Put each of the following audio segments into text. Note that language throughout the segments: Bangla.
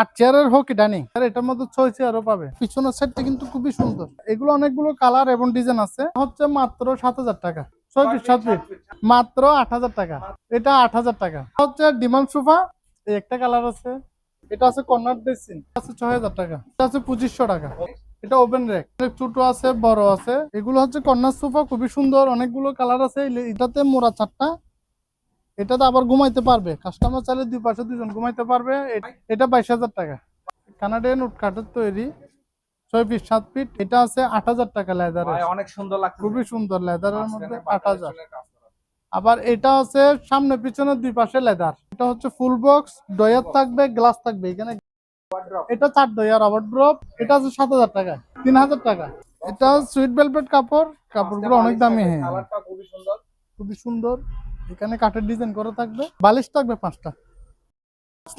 আট চেয়ারের হোক ডাইনিং আর এটার মধ্যে ছয় চেয়ারও পাবে। পিছনের সাইডটা কিন্তু খুবই সুন্দর। এগুলো অনেকগুলো কালার এবং ডিজাইন আছে। হচ্ছে মাত্র সাত হাজার টাকা। ছয় ফিট সাত ফিট মাত্র আট হাজার টাকা। এটা আট হাজার টাকা। হচ্ছে ডিমান্ড সোফা। একটা কালার আছে। এটা আছে কর্নার ড্রেসিং। আছে ছয় হাজার টাকা। এটা আছে পঁচিশশো টাকা। এটা ওপেন রেক ছোট আছে, বড় আছে। এগুলো হচ্ছে কর্নার সোফা। খুবই সুন্দর। অনেকগুলো কালার আছে। এটাতে মোড়া চারটা। এটাতে আবার ঘুমাইতে পারবে। কাস্টমার চাইলে দুই পাশে দুজন ঘুমাইতে পারবে। এটা বাইশ হাজার টাকা। কানাডিয়ান উড কাঠের তৈরি ছয় ফিট সাত ফিট এটা আছে আট হাজার টাকা লেদার অনেক সুন্দর লাগছে খুবই সুন্দর লেদারের মধ্যে আট হাজার। আবার এটা হচ্ছে সামনে পিছনে দুই পাশে লেদার এটা হচ্ছে ফুল বক্স ডয়ার থাকবে গ্লাস থাকবে। এখানে এটা চার ডয়ার আবার ড্রপ এটা আছে সাত হাজার টাকা তিন হাজার টাকা। এটা সুইট ভেলভেট কাপড়। কাপড়গুলো অনেক দামি। হ্যাঁ। খুবই সুন্দর। খুবই সুন্দর। এখানে কাঠের ডিজাইন করা থাকবে, বালিশ থাকবে পাঁচটা।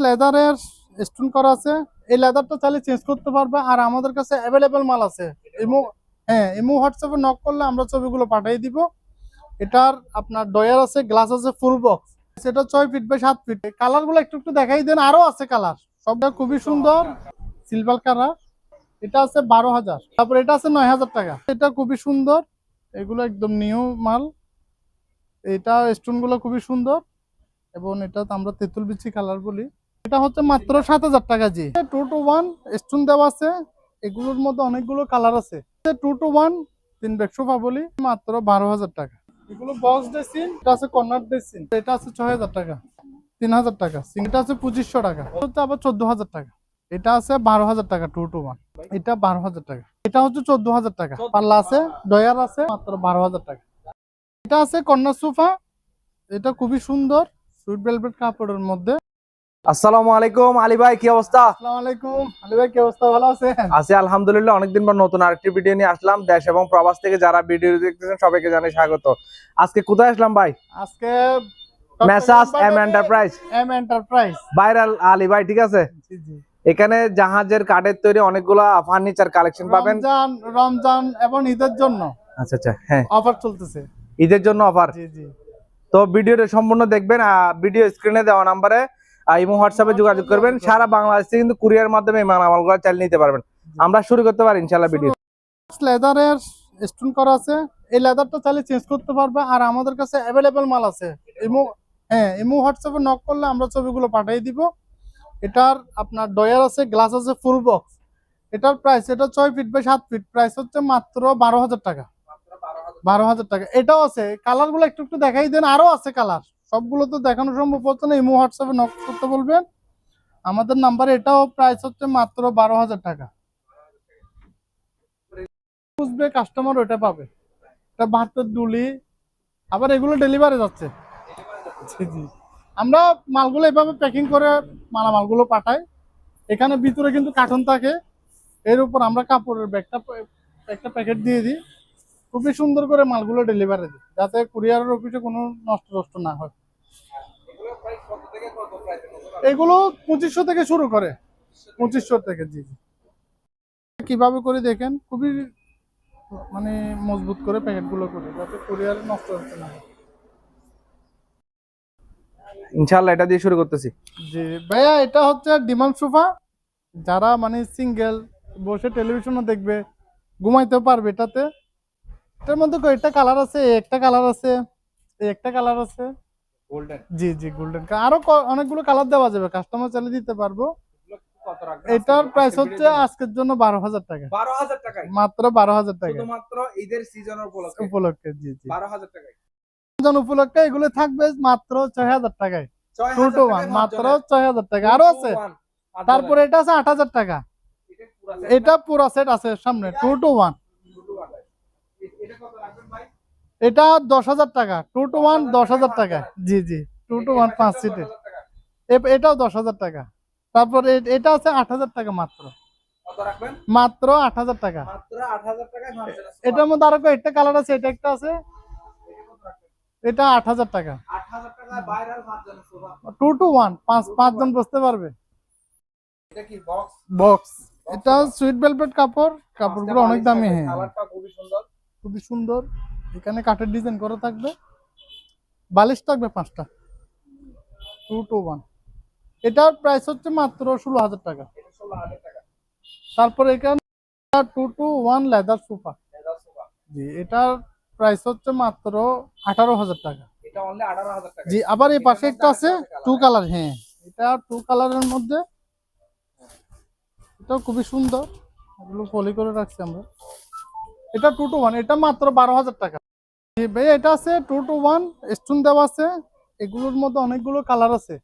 লেদারের স্টোন করা আছে, এই লেদারটা চাইলে চেঞ্জ করতে পারবে, আর আমাদের কাছে অ্যাভেলেবেল মাল আছে। ইমো হ্যাঁ ইমো হোয়াটসঅ্যাপে নক করলে আমরা ছবিগুলো পাঠিয়ে দিব। এটার আপনার ডয়ার আছে গ্লাস আছে ফুল বক্স সেটা ছয় ফিট বাই সাত ফিট কালারগুলো একটু একটু দেখাই দেন, আরও আছে কালার সবটা খুবই সুন্দর সিলভার কালার এটা আছে বারো হাজার। তারপর এটা আছে নয় হাজার টাকা। এটা খুবই সুন্দর। এগুলো একদম নিউ মাল। এটা স্টোনগুলো খুবই সুন্দর এবং এটা আমরা তেঁতুল বিচি কালার বলি। এটা হচ্ছে মাত্র সাত হাজার টাকা জি। টু টু ওয়ান স্টোন দেওয়া আছে। এগুলোর মধ্যে অনেকগুলো কালার আছে। টু টু ওয়ান তিন ব্যাগ সোফা মাত্র বারো হাজার টাকা। এগুলো বক্স ড্রেসিং এটা আছে কর্নার ড্রেসিং এটা আছে ছয় হাজার টাকা। তিন হাজার টাকা। এটা আছে পঁচিশশো টাকা। আবার চোদ্দ হাজার টাকা। এটা আছে বারো হাজার টাকা টু টু ওয়ান এটা বারো হাজার টাকা। এটা হচ্ছে চোদ্দ হাজার টাকা। পাল্লা আছে, ডয়ার আছে, মাত্র বারো হাজার টাকা। এটা আছে কর্নার সোফা। এটা খুবই সুন্দর সুইট ভেলভেট কাপড়ের মধ্যে। আসসালামু আলাইকুম আলী ভাই কি অবস্থা? আসসালামু আলাইকুম। আলী ভাই কি অবস্থা? ভালো আছেন? আছি আলহামদুলিল্লাহ অনেকদিন পর নতুন আরেকটি ভিডিও নিয়ে আসলাম। দেশ এবং প্রবাস থেকে যারা ভিডিও দেখতেছেন সবাইকে জানাই স্বাগত। আজকে কোথায় আসলাম ভাই? আজকে Messrs M enterprise M enterprise viral Ali ভাই ঠিক আছে? জি জি। এখানে জাহাজের কাঠের তৈরি অনেকগুলো ফার্নিচার কালেকশন পাবেন। রমজান রমজান এবং ঈদের জন্য আচ্ছা আচ্ছা হ্যাঁ। অফার চলতেছে। ঈদের জন্য অফার তো ভিডিওটা সম্পূর্ণ দেখবেন ভিডিও স্ক্রিনে দেওয়া নাম্বারে ইমো হোয়াটসঅ্যাপে যোগাযোগ করবেন। সারা বাংলাদেশ কিন্তু কুরিয়ার মাধ্যমে এই মালামালগুলো চালিয়ে নিতে পারবেন। আমরা শুরু করতে পারি ইনশাল্লাহ ভিডিও লেদারের স্টোন করা আছে। এই লেদারটা চাইলে চেঞ্জ করতে পারবে। আর আমাদের কাছে অ্যাভেলেবেল মাল আছে। ইমো হ্যাঁ ইমো হোয়াটসঅ্যাপে নক করলে আমরা ছবিগুলো পাঠিয়ে দিব। এটার আপনার ডয়ার আছে গ্লাস আছে ফুল বক্স এটার প্রাইস এটা ছয় ফিট বাই সাত ফিট প্রাইস হচ্ছে মাত্র বারো হাজার টাকা। বারো হাজার টাকা। এটাও আছে। কালারগুলো একটু একটু দেখাই দেন। আরও আছে কালার। সবগুলো তো দেখানো সম্ভব হচ্ছে না। ইমো হোয়াটসঅ্যাপে নক করতে বলবেন। আমাদের নাম্বার এটাও প্রাইস হচ্ছে মাত্র বারো হাজার টাকা। বুঝবে কাস্টমার ওটা পাবে। এটা ভাতের ডুলি। আবার এগুলো ডেলিভারি যাচ্ছে। আমরা মালগুলো এভাবে প্যাকিং করে মালামালগুলো পাঠাই। এখানে ভিতরে কিন্তু কার্টন থাকে। এর উপর আমরা কাপড়ের ব্যাগটা একটা প্যাকেট দিয়ে দিই। খুবই সুন্দর করে মালগুলো ডেলিভারি দিই যাতে কুরিয়ারের অফিসে কোনো নষ্ট নষ্ট না হয়। এগুলো পঁচিশশো থেকে শুরু করে পঁচিশশো থেকে জি জি। কীভাবে করে দেখেন? খুবই মানে মজবুত করে প্যাকেটগুলো করে যাতে কুরিয়ারে নষ্ট হচ্ছে না ইনশাল্লাহ এটা দিয়ে শুরু করতেছি। জি ভাইয়া এটা হচ্ছে ডিমান্ড সোফা যারা মানে সিঙ্গেল বসে টেলিভিশনও দেখবে ঘুমাইতেও পারবে এটাতে। এটার মধ্যে কয়েকটা কালার আছে একটা কালার আছে একটা কালার আছে। গোল্ডেন জি জি গোল্ডেন আরও অনেকগুলো কালার দেওয়া যাবে কাস্টমার চাইলে দিতে পারব। এটার প্রাইস হচ্ছে আজকের জন্য বারো হাজার টাকা। বারো হাজার টাকায়? মাত্র বারো হাজার টাকা শুধুমাত্র ঈদের সিজনের উপলক্ষে? জি জি। বারো হাজার রমজান উপলক্ষে এগুলো থাকবে মাত্র ছয় হাজার টাকায়। ওয়ান মাত্র মাত্র ছয় হাজার টাকা আরও আছে? তারপরে এটা আছে আট হাজার টাকা। এটা পুরো সেট আছে সামনে। টু টু ওয়ান এটা দশ হাজার টাকা। টু টু ওয়ান দশ হাজার টাকা। জি জি। টু টু ওয়ান পাঁচ সিটের এটাও দশ হাজার টাকা। তারপর এটা আছে আট হাজার টাকা মাত্র। মাত্র আট হাজার টাকা। এটার মধ্যে আরও একটা কালার আছে এটা একটা আছে। এটা আট হাজার টাকা। টু টু ওয়ান পাঁচ পাঁচজন বসতে পারবে। এটা বক্স এটা সুইট ভেলভেট কাপড়। কাপড়গুলো অনেক দামি হ্যাঁ। খুবই সুন্দর। খুবই সুন্দর। এখানে কাঠের ডিজাইন করা থাকবে। বালিশ থাকবে পাঁচটা। টু টু ওয়ান এটার প্রাইস হচ্ছে মাত্র ষোলো হাজার টাকা। তারপর এখানে two two one leather sofa জি এটার প্রাইস হচ্ছে মাত্র আঠারো হাজার টাকা। জি আবার এই পাশে একটা আছে টু কালার হ্যাঁ। এটা টু কালারের মধ্যে। এটাও খুবই সুন্দর। এগুলো পলি করে রাখছি আমরা। এটা টু টু ওয়ান এটা মাত্র বারো হাজার টাকা। জি ভাই এটা আছে টু টু ওয়ান স্টোন দেওয়া আছে। এগুলোর মধ্যে অনেকগুলো কালার আছে।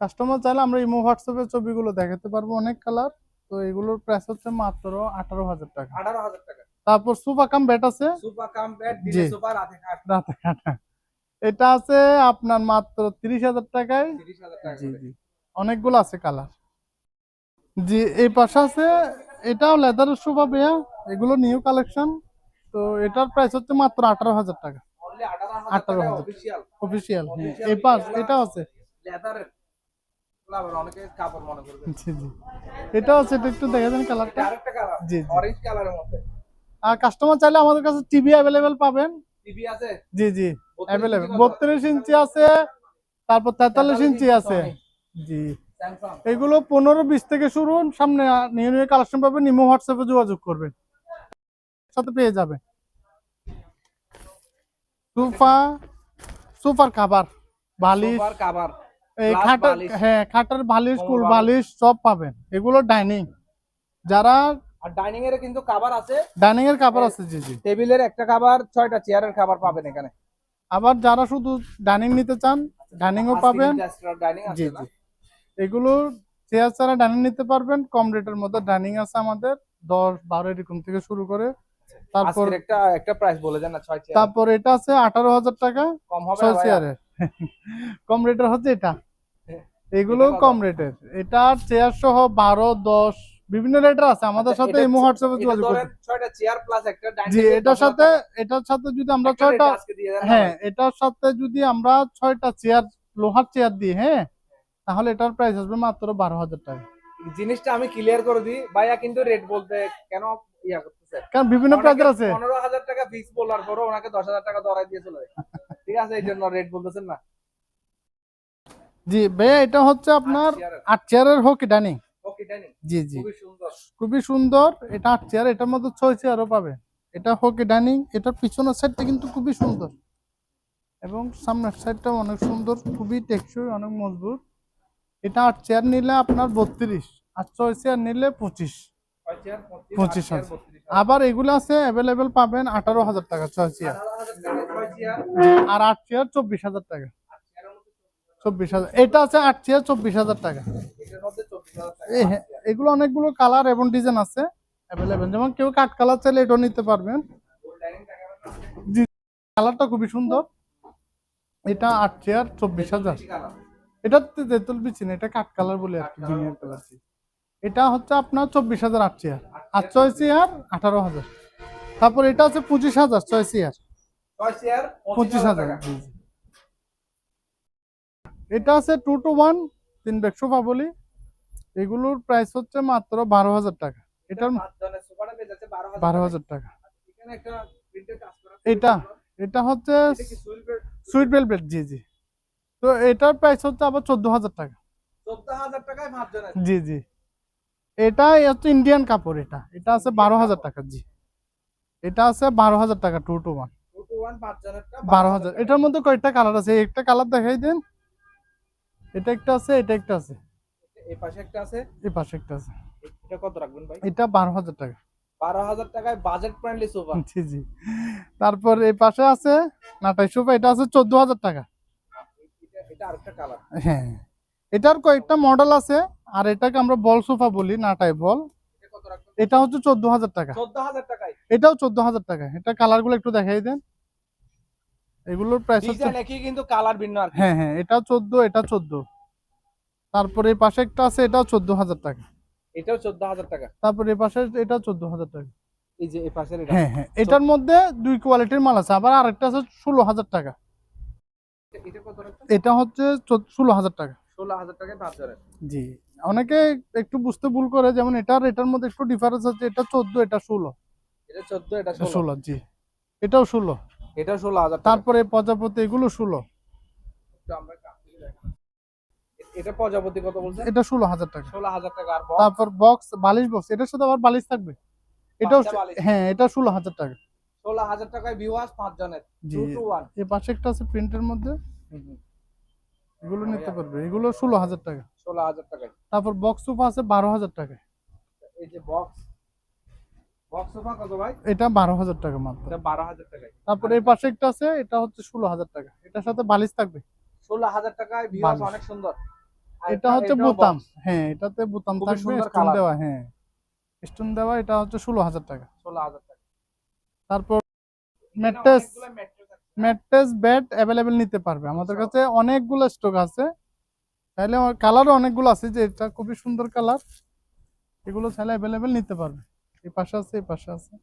কাস্টমার চাইলে আমরা ইমো হোয়াটসঅ্যাপে ছবিগুলো দেখাতে পারব অনেক কালার তো এগুলোর প্রাইস হচ্ছে মাত্র আঠারো হাজার টাকা। আঠারো হাজার টাকা। তারপর সুফা কাম ব্যাট আছে। সুপার কাম বেড দিনে সুপার রাতে রাতে এটা আছে আপনার মাত্র তিরিশ হাজার টাকায়। জি জি। অনেকগুলো আছে কালার জি এই পাশে আছে এটাও লেদার সোফা বেয়া এগুলো নিউ কালেকশন তো এটার প্রাইস হচ্ছে মাত্র আঠারো হাজার টাকা। আঠারো হাজার। অফিসিয়াল অফিসিয়াল এই পাশ এটাও আছে। জি জি। এটাও আছে এটা একটু দেখা যান কালারটা এটা জি, জি। অরেঞ্জ কালারের মধ্যে। আর কাস্টমার চাইলে আমাদের কাছে টিভি অ্যাভেলেবেল পাবেন। টিভি আছে? জি জি অ্যাভেলেবেল ইঞ্চি কত? বত্রিশ ইঞ্চি আছে তারপর তেতাল্লিশ ইঞ্চি আছে। জি। এগুলো পনেরো বিশ থেকে শুরু সামনে নিউ নিউ কালেকশন পাবেন। নিমো হোয়াটসঅ্যাপে যোগাযোগ করবেন। সাথে পেয়ে যাবে। সোফা সোফার খাবার বালিশ। কভার plus খাটের হ্যাঁ খাটের বালিশ কুল বালিশ। সব পাবেন। এগুলো ডাইনিং। যারা আর ডাইনিং এর কিন্তু কভার আছে। ডাইনিং এর খাবার আছে জি জি। টেবিলের একটা খাবার ছয়টা চেয়ারের খাবার পাবেন এখানে। আবার যারা শুধু ডাইনিং নিতে চান ডাইনিংও পাবেন। জি জি। এগুলো চেয়ার ছাড়া ডাইনিং নিতে পারবেন। কম রেটের মধ্যে ডাইনিং আছে আমাদের। দশ বারো এরকম থেকে শুরু করে তারপর একটা একটা প্রাইস বলে দেন না চেয়ার তারপর এটা আছে আঠারো হাজার টাকা কম হবে চেয়ারের কম রেটের হচ্ছে এটা। এগুলো কম রেটের এটা চেয়ার সহ বিভিন্ন আছে। আমাদের আচ্ছা, সাথে হোয়াটসঅ্যাপে যোগাযোগ চেয়ার প্লাস একটা ডাইনিং জি এটার সাথে এটার সাথে যদি আমরা ছয়টা হ্যাঁ এটার সাথে যদি আমরা ছয়টা চেয়ার লোহার চেয়ার দিই হ্যাঁ তাহলে এটার প্রাইস আসবে মাত্র বারো হাজার টাকা। জিনিসটা আমি ক্লিয়ার করে দিই। ভাইয়া কিন্তু রেট বলতে কেন ইয়া কারণ বিভিন্ন প্রাইজের আছে। পনেরো হাজার টাকা ফিক্স বলার পরও ওনাকে দশ হাজার টাকা দরাই দিয়ে চলে ঠিক আছে এই জন্য রেট বলতেছেন না? জি ভাইয়া এটা হচ্ছে আপনার আট চেয়ারের হোক ডাইনিং জি জি। খুবই সুন্দর। এটা আট চেয়ার এটার মধ্যে ছয় চেয়ারও পাবে। এটা হোকি ডাইনিং এটার পিছনের সাইডটা কিন্তু খুবই সুন্দর। এবং সামনের সাইডটাও অনেক সুন্দর খুবই টেকসই অনেক মজবুত। এটা আট চেয়ার নিলে আপনার বত্রিশ আর ছয় চেয়ার নিলে পঁচিশ। পঁচিশ হাজার। আবার এগুলো আছে অ্যাভেলেবেল পাবেন আঠারো হাজার টাকা ছয় চেয়ার আর আট চেয়ার চব্বিশ হাজার টাকা। চব্বিশ হাজার। এটা আছে আট চেয়ার চব্বিশ হাজার টাকা। হ্যাঁ, এগুলো অনেকগুলো কালার এবং ডিজাইন আছে অ্যাভেলেবেল যেমন কেউ কাঠ কালার চাইলে এটাও নিতে পারবেন। জি কালারটা খুবই সুন্দর। এটা আট চেয়ার চব্বিশ হাজার। এটা তেঁতুল বিচি না এটা কাঠ কালার বলে আর কি কালার এটা হচ্ছে আপনার চব্বিশ হাজার আট চেয়ার। আর ছয় চেয়ার আঠারো হাজার। তারপর এটা আছে পঁচিশ হাজার ছয় চেয়ার। পঁচিশ হাজার। এটা আছে টু টু ওয়ান তিন ব্যাগ সোফা বলি। এগুলোর প্রাইস হচ্ছে মাত্র বারো হাজার টাকা। এটার বারো হাজার টাকা। এটা এটা হচ্ছে সুইট বেল বেড জি জি। তো এটার প্রাইস হচ্ছে আবার চোদ্দ হাজার টাকা। চোদ্দ হাজার টাকায় জি জি। এটা হচ্ছে ইন্ডিয়ান কাপড় এটা। এটা আছে বারো হাজার টাকা জি। এটা আছে বারো হাজার টাকা টু টু ওয়ান বারো হাজার এটার মধ্যে কয়েকটা কালার আছে একটা কালার দেখাই দেন। এটা একটা আছে এটা একটা আছে। এই পাশে একটা আছে। এই পাশে একটা আছে। এটা কত রাখবেন ভাই? এটা বারো হাজার টাকা। বারো হাজার টাকায় বাজেট ফ্রেন্ডলি সোফা জি জি। তারপর এই পাশে আছে নাটাই সোফা এটা আছে চোদ্দ হাজার টাকা। এটা আরেকটা কালার হ্যাঁ। এটার কয়েকটা মডেল আছে। আর এটাকে আমরা বল সোফা বলি নাটাই বল। এটা হচ্ছে চোদ্দ হাজার টাকা এটাও চোদ্দ হাজার টাকা। এটা কালারগুলো একটু দেখাই দেন। এগুলোর প্রাইস একই কিন্তু কালার ভিন্ন আর হ্যাঁ হ্যাঁ এটা চোদ্দ এটা চোদ্দ। তারপরে এই পাশে একটা আছে এটাও চোদ্দ হাজার টাকা। এটাও চোদ্দ হাজার টাকা। তারপরে এই পাশে এটা চোদ্দ হাজার টাকা। এই যে এই পাশের হ্যাঁ হ্যাঁ এটার মধ্যে দুই কোয়ালিটির মাল আছে। আবার আরেকটা আছে ষোলো হাজার টাকা। এটা কত রাখবেন এটা হচ্ছে ষোলো হাজার টাকা। ষোলো হাজার পাঁচজনের জি। অনেকে একটু বুঝতে ভুল করে যেমন এটার এটার মধ্যে একটু ডিফারেন্স আছে এটা চোদ্দ এটা ষোলো। এটা চোদ্দ এটা ষোলো। জি। এটাও ষোলো। এটা ষোলো হাজার তারপরে প্রজাপতি এগুলো ষোলো। এটা প্রজাপতি কত বলছেন এটা ষোলো হাজার টাকা। ষোলো হাজার টাকা। আর? তারপর বক্স বালিশ বক্স এটার সাথে আবার বালিশ থাকবে। এটাও হ্যাঁ এটা ষোলো হাজার টাকা। ষোলো হাজার টাকায় ভিউয়ার্স পাঁচ জনের জি। টু টু ওয়ান এই পাশে একটা আছে প্রিন্টের মধ্যে। এগুলো নিতে পারবে। এগুলো ষোলো হাজার টাকা। ষোলো হাজার টাকায় তারপর বক্স সোফা আছে বারো হাজার টাকা। এই যে বক্স বক্স সোফা কত ভাই? এটা বারো হাজার টাকা মাত্র। এটা বারো হাজার টাকায়। তারপর এই পাশে একটা আছে এটা হচ্ছে ষোলো হাজার টাকা। এটার সাথে বালিশ থাকবে। ষোলো হাজার টাকায় ভিউয়ার্স অনেক সুন্দর। এটা হচ্ছে বোতাম। হ্যাঁ এটাতে বোতাম থাকবে সুন্দর স্টোন দেওয়া হ্যাঁ। স্টোন দেওয়া এটা হচ্ছে ষোলো হাজার টাকা। ষোলো হাজার টাকা। তারপর ম্যাট্রেস। ম্যাট্রেস বেড অ্যাভেলেবেল নিতে পারবে। আমাদের কাছে অনেকগুলো স্টক আছে। চাইলে কালারও অনেকগুলো আছে যে এটা খুবই সুন্দর কালার এগুলো চাইলে অ্যাভেলেবেল নিতে পারবে। এই পাশে আছে এই পাশে আছে।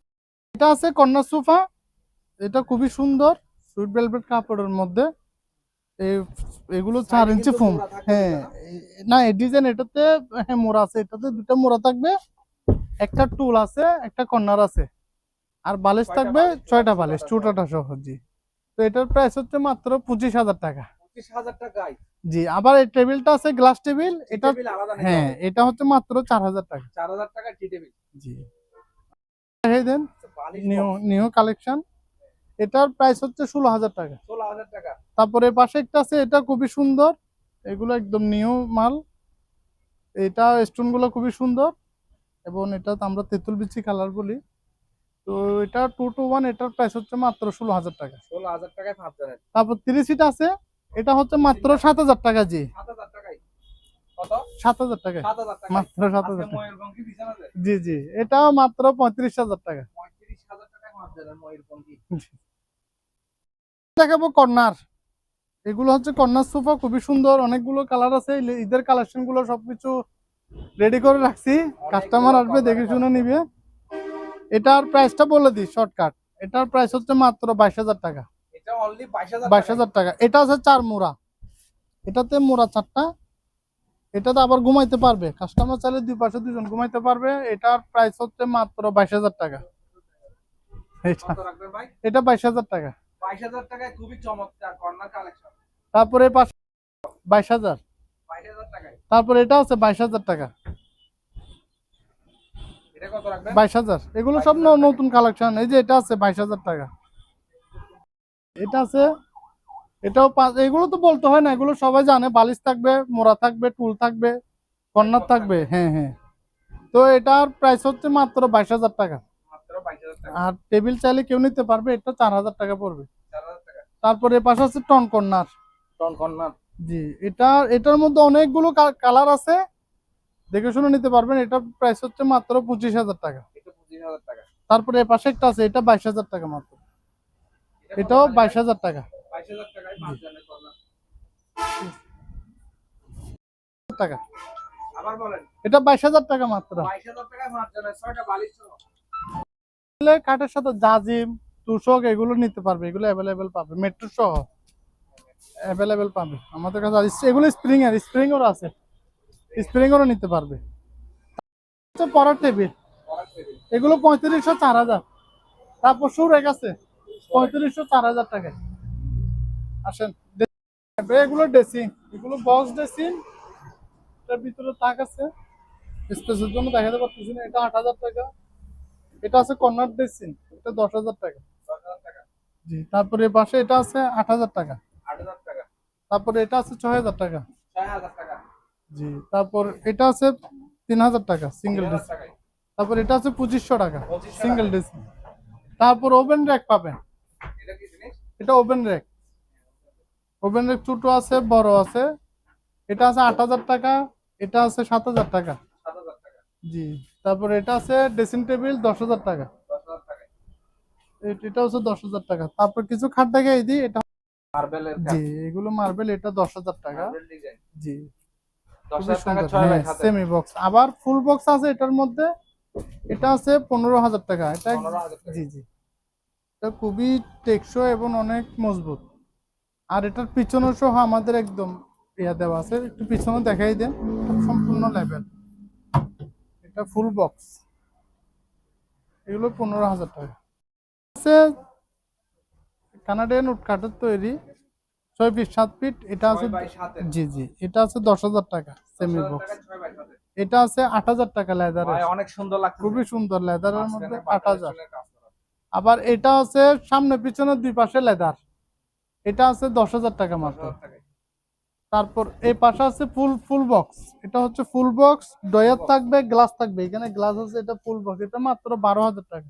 এটা আছে কন্যা সোফা। এটা খুবই সুন্দর। সুইট ভেলভেট কাপড়ের মধ্যে। এই এগুলো চার ইঞ্চি ফোম হ্যাঁ। না? এই- ডিজাইন এটাতে হ্যাঁ মোড়া আছে। এটাতে দুটো মোড়া থাকবে। একটা টুল আছে একটা কর্নার আছে। আর বালিশ থাকবে ছয়টা বালিশ। চুটাটা সহ জি। তো এটার প্রাইস হচ্ছে মাত্র পঁচিশ হাজার টাকা। পঁচিশ হাজার টাকায়? জি আবার এই টেবিলটা আছে গ্লাস টেবিল এটা হ্যাঁ এটা হচ্ছে মাত্র চার হাজার টাকা। চার হাজার টাকা টি টেবিল জি। দেন নিউ নিউ কালেকশন এটার প্রাইস হচ্ছে ষোলো হাজার টাকা। ষোলো হাজার টাকা। তারপরে পাশে একটা আছে এটা খুবই সুন্দর। এগুলো একদম নিউ মাল। এটা স্টোনগুলো খুবই সুন্দর। এবং এটা আমরা তেঁতুল বিচি কালার বলি। তো এটা টু টু ওয়ান এটার প্রাইস হচ্ছে মাত্র ষোলো হাজার টাকা। ষোলো হাজার টাকায় তারপর থ্রি সিট আছে এটা হচ্ছে মাত্র সাত হাজার টাকা জি। সাত হাজার টাকা মাত্র সাত হাজার টাকা। জি জি এটা মাত্র পঁয়ত্রিশ হাজার টাকা। দেখাবো কর্নার এগুলো হচ্ছে কর্নার সোফা খুবই সুন্দর। অনেকগুলো কালার আছে। ঈদের কালেকশনগুলো সবকিছু রেডি করে রাখছি। কাস্টমার আসবে দেখে শুনে নিবে। এটার প্রাইসটা বলে দিই শর্টকাট এটার প্রাইস হচ্ছে মাত্র বাইশ হাজার টাকা। বাইশ হাজার টাকা। এটা আছে চার মোড়া। এটাতে মোড়া চারটা। এটাতে আবার ঘুমাইতে পারবে। কাস্টমার চাইলে দুই পাশে দুজন ঘুমাইতে পারবে। এটার প্রাইস হচ্ছে মাত্র বাইশ হাজার টাকা। এটা বাইশ হাজার টাকা। বাইশ হাজার টাকায় খুবই চমৎকার কর্নার কালেকশন তারপরে পাশে বাইশ হাজার। তারপর এটা আছে বাইশ হাজার টাকা। বাইশ হাজার। এগুলো সব নতুন কালেকশন এই যে এটা আছে বাইশ হাজার টাকা। এটা আছে এটাও পাঁচ- এগুলো তো বলতে হয় না এগুলো সবাই জানে। বালিশ থাকবে মোড়া থাকবে টুল থাকবে কর্নার থাকবে। হ্যাঁ হ্যাঁ। তো এটার প্রাইস হচ্ছে মাত্র বাইশ হাজার টাকা। আর টেবিল চাইলে কেউ নিতে পারবে এটা চার হাজার টাকা পড়বে। তারপরে পাশে আছে টন কর্নার টন কর্নার জি এটা এটার মধ্যে অনেকগুলো কালার আছে। দেখে শুনে নিতে পারবেন এটা প্রাইস হচ্ছে মাত্র পঁচিশ হাজার টাকা। তারপরে এ পাশে একটা আছে এটা বাইশ হাজার টাকা মাত্র। এটা এটাও বাইশ হাজার টাকা। টাকা। এটা বাইশ হাজার টাকা মাত্র। কাঠের সাথে জাজিম তুষক এগুলো নিতে পারবে এগুলো অ্যাভেলেবেল পাবে মেট্রো সহ। অ্যাভেলেবেল পাবে। আমাদের কাছে এগুলো স্প্রিং এর স্প্রিং এরও আছে। স্প্রিং এরও নিতে পারবে। পড়ার টেবিল এগুলো পঁয়ত্রিশশো চার হাজার। তারপর সুরেক আছে পঁয়ত্রিশশো চার হাজার টাকায়। আসেন এগুলো ড্রেসিং এগুলো বক্স ড্রেসিং এটার ভিতরে তাক আছে। স্পেসের জন্য দেখাতে পারতেছি না এটা আট হাজার টাকা। এটা আছে কর্নার ড্রেসিং এটা দশ হাজার টাকা। জি তারপরে পাশে এটা আছে আট হাজার টাকা। আট হাজার টাকা। তারপরে এটা আছে ছয় হাজার টাকা। ছয় হাজার টাকা। জি। তারপর এটা আছে তিন হাজার টাকা সিঙ্গেল টাকায়। তারপর এটা আছে পঁচিশশো টাকা সিঙ্গেল টাকা। তারপর ওভেন র্যাক পাবেন। এটা ওভেন র্যাক ওভেন র্যাক ছোট আছে বড় আছে। এটা আছে আট হাজার টাকা এটা আছে সাত হাজার টাকা টাকা। জি। তারপর এটা আছে ড্রেসিং টেবিল দশ হাজার টাকা এটা হচ্ছে দশ হাজার টাকা। তারপর কিছু খাট দেখাই দিই এটা জি এগুলো মার্বেল এটা দশ হাজার টাকা জি। সেমি বক্স আবার ফুল বক্স আছে এটার মধ্যে। এটা আছে পনেরো হাজার টাকা। এটা জি জি। এটা খুবই টেকসই এবং অনেক মজবুত। আর এটার পিছনে সহ আমাদের একদম ইয়া দেওয়া আছে। একটু পিছনে দেখাই দেন। সম্পূর্ণ লেভেল এটা ফুল বক্স এগুলো পনেরো হাজার টাকা। আছে কানাডিয়ান উড কাঠের তৈরি। ছয় ফিট সাত ফিট এটা আছে। জি জি এটা আছে দশ হাজার টাকা সেমি বক্স। এটা আছে আট হাজার টাকা লেদারের ভাই অনেক সুন্দর লাগছে খুবই সুন্দর লেদারের মধ্যে আট হাজার। আবার এটা আছে সামনে পিছনে দুই পাশে লেদার এটা আছে দশ হাজার টাকা মাত্র। তারপর এই পাশে আছে ফুল ফুল বক্স এটা হচ্ছে ফুল বক্স ডয়ার থাকবে গ্লাস থাকবে এখানে গ্লাস আছে এটা ফুল বক্স এটা মাত্র বারো হাজার টাকা।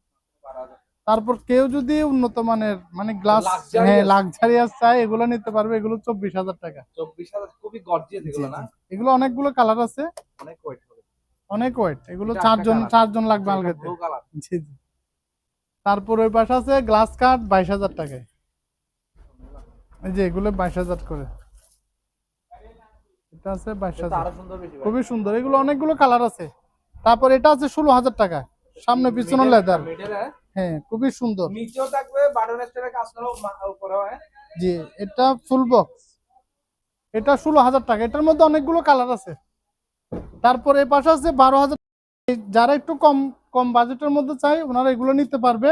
তারপর কেউ যদি উন্নত মানের মানে গ্লাস। হ্যাঁ লাক্সারিয়াস চায় এগুলো নিতে পারবে এগুলো চব্বিশ হাজার টাকা। চব্বিশ হাজার খুবই গর্জিয়াস এগুলো না? এগুলো অনেকগুলো কালার আছে। অনেক ওয়েট অনেক ওয়েট এগুলো চারজন চারজন লাগবে আলগাতে জি জি। তারপর ওই পাশে আছে গ্লাস কাট বাইশ হাজার টাকায়। এই যে এগুলো বাইশ হাজার করে। এটা আছে বাইশ হাজার। খুবই সুন্দর। এগুলো অনেকগুলো কালার আছে। তারপর এটা আছে ষোলো হাজার টাকা সামনে পিছনে লেদার হ্যাঁ খুবই সুন্দর। নিচেও থাকবে বাটন স্টোনের কাজ করা উপরে হয়। জি এটা ফুল বক্স এটা ষোলো হাজার টাকা। এটার মধ্যে অনেকগুলো কালার আছে। তারপর এই পাশে আছে বারো হাজার যারা একটু কম কম বাজেটের মধ্যে চাই ওনারা এগুলো নিতে পারবে।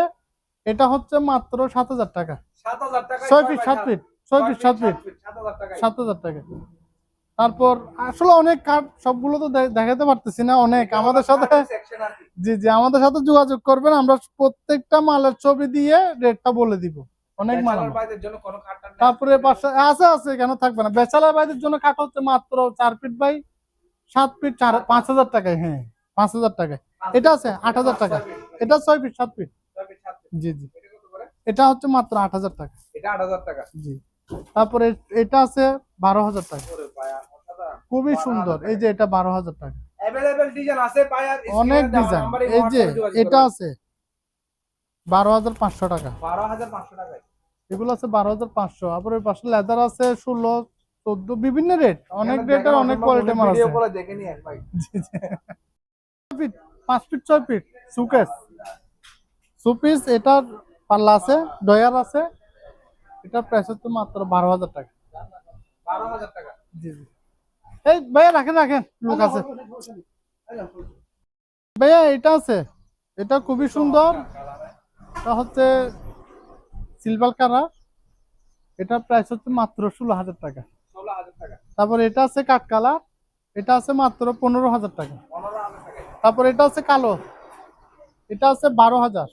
এটা হচ্ছে মাত্র সাত হাজার টাকা। সাত হাজার টাকা ছয় ফিট সাত ফিট ছয় ফিট সাত ফিট সাত হাজার টাকা সাত হাজার টাকা। তারপর আসলে অনেক কাঠ সবগুলো তো দেখাতে পারতেছি না অনেক। আমাদের সাথে জি জি আমাদের সাথে যোগাযোগ করবেন আমরা প্রত্যেকটা মালের ছবি দিয়ে রেটটা বলে দিব। অনেক মাল তারপরে পাশে আছে আছে কেন থাকবে না। বেচালার বাইদের জন্য কাঠ হচ্ছে মাত্র চার ফিট বাই সাত ফিট চার পাঁচ হাজার টাকায় হ্যাঁ পাঁচ হাজার টাকায়। এটা আছে আট হাজার টাকা। এটা ছয় ফিট সাত ফিট। জি জি। এটা হচ্ছে মাত্র আট হাজার টাকা। এটা আট হাজার টাকা। জি। তারপরে এটা আছে বারো হাজার টাকা। খুবই সুন্দর। এই যে এটা বারো হাজার টাকা। অনেক ডিজাইন এই যে এটা। আছে বারো হাজার পাঁচশো টাকা। এগুলো আছে বারো হাজার পাঁচশো। আবার ওই পাশে লেদার আছে ষোলো চোদ্দ বিভিন্ন রেট অনেক রেটের দেখানো অনেক কোয়ালিটি মাল আছে। ফিট পাঁচ ফিট ছয় ফিট সুকেস সুপিস এটার পাল্লা আছে ডয়ার আছে। এটার প্রাইস হচ্ছে মাত্র বারো হাজার টাকা। 12,000 টাকা। জি জি। এই ভাইয়া রাখেন রাখেন। লোক আছে ভাইয়া এটা আছে। এটা খুবই সুন্দর। এটা হচ্ছে সিলভার কালার। এটার প্রাইস হচ্ছে মাত্র ষোলো হাজার টাকা। তারপর এটা আছে কাঠ কালার। এটা আছে মাত্র পনেরো হাজার টাকা। তারপর এটা আছে কালো। এটা আছে বারো হাজার।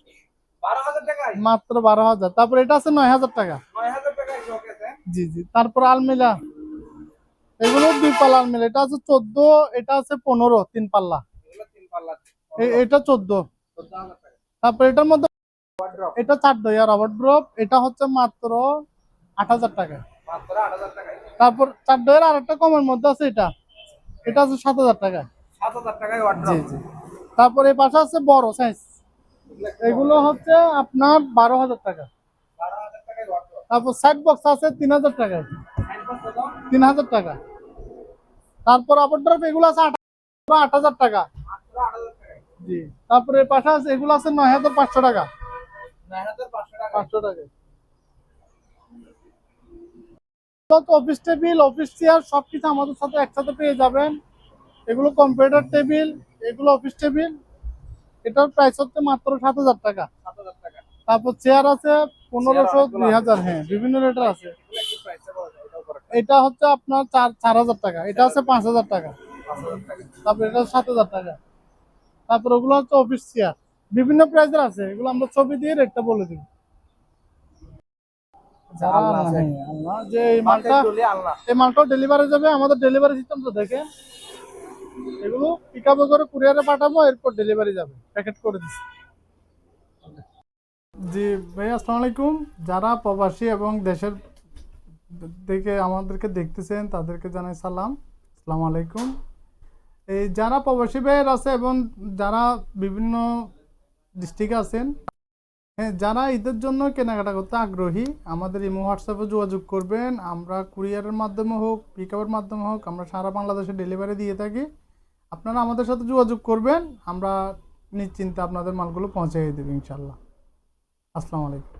12,000 টাকায়? মাত্র বারো হাজার। তারপর এটা আছে নয় হাজার টাকা। 9,000 টাকায় শোকেসে জি জি। তারপর আলমিরা। এগুলো দুই পাল্লা আলমিরা এটা আছে চোদ্দ এটা আছে পনেরো তিন পাল্লা। এটা চোদ্দ। তারপর এটার মধ্যে এটা চার দইয়া রবার ড্রপ এটা হচ্ছে মাত্র আট হাজার টাকা। মাত্র 8,000 টাকায় তারপর চার দইয়ের আর একটা কমের মধ্যে আছে এটা। এটা আছে সাত হাজার টাকা। তারপর এই পাশে আছে বড় সাইজ এগুলো হচ্ছে আপনার বারো হাজার টাকা। 12,000 টাকায় ওয়ার্ড্রপ তারপর সাইড বক্স আছে তিন হাজার কত তিন হাজার টাকা। তারপর ড্রপ এগুলো আছে আট হাজার টাকা। মাত্র 8,000 টাকায় জি। তারপরে পাশে আছে এগুলো আছে নয় হাজার পাঁচশো টাকা। পাঁচশো টাকা। অফিস টেবিল অফিস চেয়ার সবকিছু আমাদের সাথে একসাথে পেয়ে যাবেন। এগুলো কম্পিউটার টেবিল এগুলো অফিস টেবিল এটার প্রাইস হচ্ছে মাত্র সাত হাজার টাকা। 7,000 টাকা। তারপর চেয়ার আছে পনেরোশো দুই হাজার হ্যাঁ বিভিন্ন রেটের আছে এগুলো কি প্রাইসে পাওয়া যায় এটাও করে এটা হচ্ছে আপনার চার চার হাজার টাকা। এটা হচ্ছে পাঁচ হাজার টাকা। 5,000 টাকা তারপর এটা সাত হাজার টাকা। তারপর ওগুলো হচ্ছে অফিস চেয়ার বিভিন্ন প্রাইসের আছে। এগুলো আমরা ছবি দিয়ে রেটটা বলে দিব। আল্লাহ আছে। হ্যাঁ, আল্লাহ, যে এই মালটা এই মালটাও ডেলিভারি যাবে। আমাদের ডেলিভারি সিস্টেমটা দেখে এগুলো পিক আপে করে কুরিয়ারে পাঠাবো এরপর ডেলিভারি যাবে। প্যাকেট করে দিচ্ছি জি ভাই আসসালামু আলাইকুম। যারা প্রবাসী এবং দেশের থেকে আমাদেরকে দেখতেছেন, তাদেরকে জানাই সালাম। আসসালামু আলাইকুম। এই যারা প্রবাসী ভাইয়ের আছে এবং যারা বিভিন্ন ডিস্ট্রিক্টে আছেন হ্যাঁ যারা ঈদের জন্য কেনাকাটা করতে আগ্রহী, আমাদের ইমো হোয়াটসঅ্যাপে যোগাযোগ করবেন। আমরা কুরিয়ারের মাধ্যমে হোক পিক আপের মাধ্যমে হোক, আমরা সারা বাংলাদেশে ডেলিভারি দিয়ে থাকি। আপনারা আমাদের সাথে যোগাযোগ করবেন, আমরা নিশ্চিন্তে আপনাদের মালগুলো পৌঁছে দেবো ইনশাল্লাহ আসসালামু আলাইকুম।